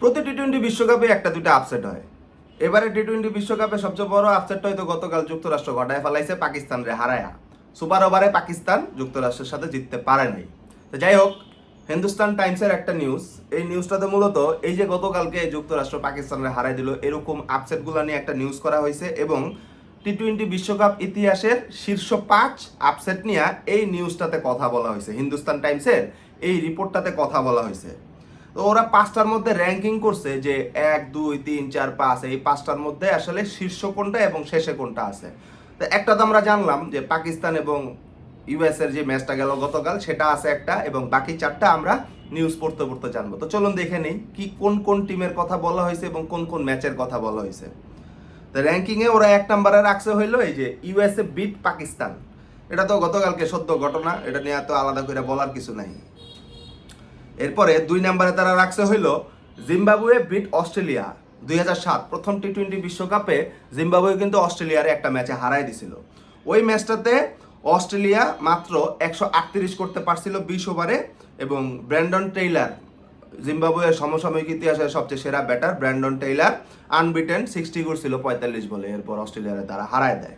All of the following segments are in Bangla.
প্রতি টি টোয়েন্টি বিশ্বকাপে একটা দুইটা আপসেট হয়। এবারে টি টোয়েন্টি বিশ্বকাপে সবচেয়ে বড় আপসেটটা হয়তো গতকাল যুক্তরাষ্ট্র ঘটায় ফেলাইছে পাকিস্তান রে হারায়া। সুপার ওভারে পাকিস্তান যুক্তরাষ্ট্রের সাথে জিততে পারে নাই। তো যাই হোক, হিন্দুস্তান টাইমসের একটা নিউজ এই নিউজটাতে মূলত এই যে গতকালকে যুক্তরাষ্ট্র পাকিস্তানরে হারাই দিল, এরকম আপসেটগুলো নিয়ে একটা নিউজ করা হয়েছে এবং টি টোয়েন্টি বিশ্বকাপ ইতিহাসের শীর্ষ পাঁচ আপসেট নিয়ে এই নিউজটাতে কথা বলা হয়েছে। হিন্দুস্তান টাইমসের এই রিপোর্টটাতে কথা বলা হয়েছে। তো ওরা পাঁচটার মধ্যে র্যাঙ্কিং করছে যে এক, দুই, তিন, চার, পাঁচ, এই পাঁচটার মধ্যে আসলে শীর্ষ কোনটা এবং শেষে কোনটা আছে। তো একটা তো আমরা জানলাম যে পাকিস্তান এবং ইউএস এর যে ম্যাচটা গেল গতকাল, সেটা আছে একটা এবং বাকি চারটা আমরা নিউজ পড়তে পড়তে জানব। তো চলুন দেখে নেই কি কোন কোন টিমের কথা বলা হয়েছে এবং কোন কোন ম্যাচের কথা বলা হয়েছে। তো র্যাঙ্কিংয়ে ওরা এক নম্বরে রাখছে হইল এই যে ইউএসএ বিট পাকিস্তান। এটা তো গতকালকে সত্য ঘটনা, এটা নিয়ে তো আলাদা করে বলার কিছু নাই। এরপরে দুই নম্বরে তারা রাখছে হইল জিম্বাবুয়ে বিট অস্ট্রেলিয়া, দুই সাত প্রথম টি টোয়েন্টি বিশ্বকাপে জিম্বাবুয়ে কিন্তু অস্ট্রেলিয়ার একটা ম্যাচে হারাই দিছিল। ওই ম্যাচটাতে অস্ট্রেলিয়া মাত্র একশো আটত্রিশ করতে পারছিল বিশ ওভারে এবং ব্র্যান্ডন টেইলার, জিম্বাবুয়ের সমসাময়িক ইতিহাসের সবচেয়ে সেরা batter Brandon Taylor, unbeaten sixty করছিল পঁয়তাল্লিশ বলে, এরপর অস্ট্রেলিয়ারে তারা হারায় দেয়।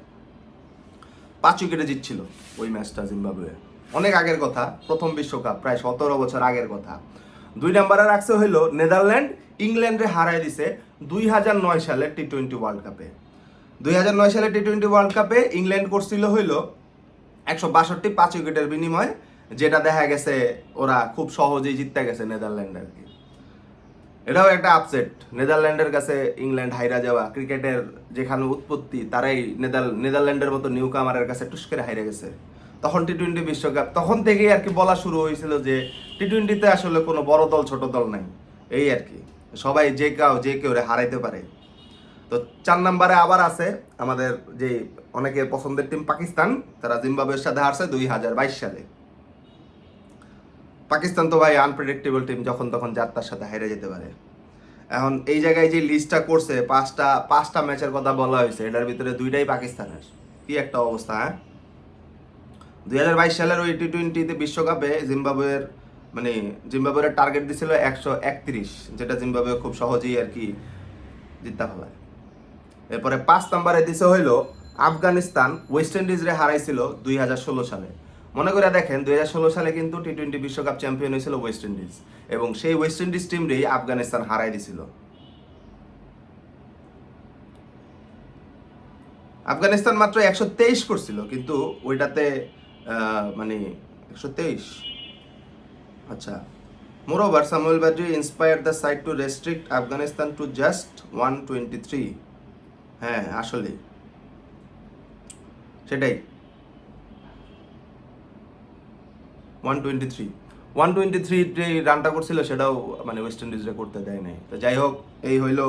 পাঁচ উইকেটে জিতছিল ওই ম্যাচটা জিম্বাবুয়ে। অনেক আগের কথা, প্রথম বিশ্বকাপ, প্রায় সতেরো বছর আগের কথা। দুই নম্বরে রাখছে হইল নেদারল্যান্ড, ইংল্যান্ডে হারায় দিছে দুই হাজার নয় সালে টি টোয়েন্টি ওয়ার্ল্ড কাপে দুই হাজার নয় সালে টি টোয়েন্টি ওয়ার্ল্ড কাপে ইংল্যান্ড করছিল হইল একশো বাষট্টি পাঁচ উইকেটের বিনিময়ে, যেটা দেখা গেছে ওরা খুব সহজেই জিততে গেছে নেদারল্যান্ড আর কি। এটাও একটা আপসেট নেদারল্যান্ডের কাছে ইংল্যান্ড হাইরা যাওয়া, ক্রিকেটের যেখানে উৎপত্তি, তারাই নেদার, নেদারল্যান্ডের মতো নিউ কামারের কাছে টুস করে হাইরে গেছে। তখন টি টোয়েন্টি বিশ্বকাপ, তখন থেকেই আর কি বলা শুরু হয়েছিল যে টি টোয়েন্টিতে আসলে কোনো বড় দল, ছোট দল নাই। এই আর কি। সবাই যে কেউ যে কেউ হারাইতে পারে। তো চার নম্বরে আবার আছে আমাদের যে অনেকের পছন্দের টিম পাকিস্তান, তারা জিম্বাবুয়ের সাথে হারছে দুই হাজার বাইশ সালে। পাকিস্তান তো ভাই আনপ্রেডিক্টেবল টিম যখন তখন যাত্রার সাথে হেরে যেতে পারে। এখন এই জায়গায় যে লিস্টটা করছে, পাঁচটা পাঁচটা ম্যাচের কথা বলা হয়েছে, এটার ভিতরে দুইটাই পাকিস্তানের। কি একটা অবস্থা হ্যাঁ? দুই হাজার বাইশ সালের ওই টি টোয়েন্টিতে বিশ্বকাপে জিম্বাবুয়ের মানে জিম্বাবুয়ের টার্গেট দিছিল একশো একত্রিশ, যেটা জিম্বাবুয়ে খুব সহজেই আর কি জিততে ফেলায় এরপরে পাঁচ নম্বরে দিছে হইল আফগানিস্তান ওয়েস্ট ইন্ডিজরে হারাইছিল দুই হাজার ষোলো সালে। মনে করে দেখেন, দুই হাজার ষোলো সালে কিন্তু টি টোয়েন্টি বিশ্বকাপ চ্যাম্পিয়ন হয়েছিল ওয়েস্ট ইন্ডিজ এবং সেই ওয়েস্ট ইন্ডিজ টিমরেই আফগানিস্তান হারাই দিছিল। আফগানিস্তান মাত্র একশো তেইশ করছিল, কিন্তু ওইটাতে মানে একশো তেইশ। আচ্ছা। Moreover, Samuel Badree inspire the side to restrict Afghanistan to just one twenty three হ্যাঁ আসলে সেটাই। One twenty three one twenty three যে রানটা করছিল, সেটাও মানে ওয়েস্ট ইন্ডিজরে করতে দেয় নাই। তো যাই হোক, এই হইল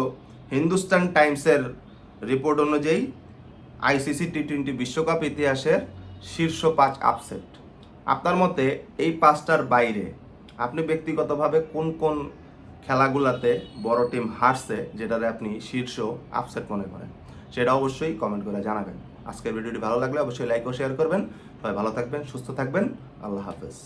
হিন্দুস্তান টাইমসের রিপোর্ট অনুযায়ী আইসিসি টি টোয়েন্টি বিশ্বকাপ ইতিহাসের শীর্ষ পাঁচ আপসেট আপনার মতে এই পাঁচটার বাইরে আপনি ব্যক্তিগতভাবে কোন কোন খেলাগুলাতে বড় টিম হারছে যেটাতে আপনি শীর্ষ আপসেট মনে করেন? সেটা অবশ্যই কমেন্ট করে জানাবেন। আজকের ভিডিওটি ভালো লাগলে অবশ্যই লাইক ও শেয়ার করবেন। সবাই ভালো থাকবেন, সুস্থ থাকবেন। আল্লাহ হাফেজ।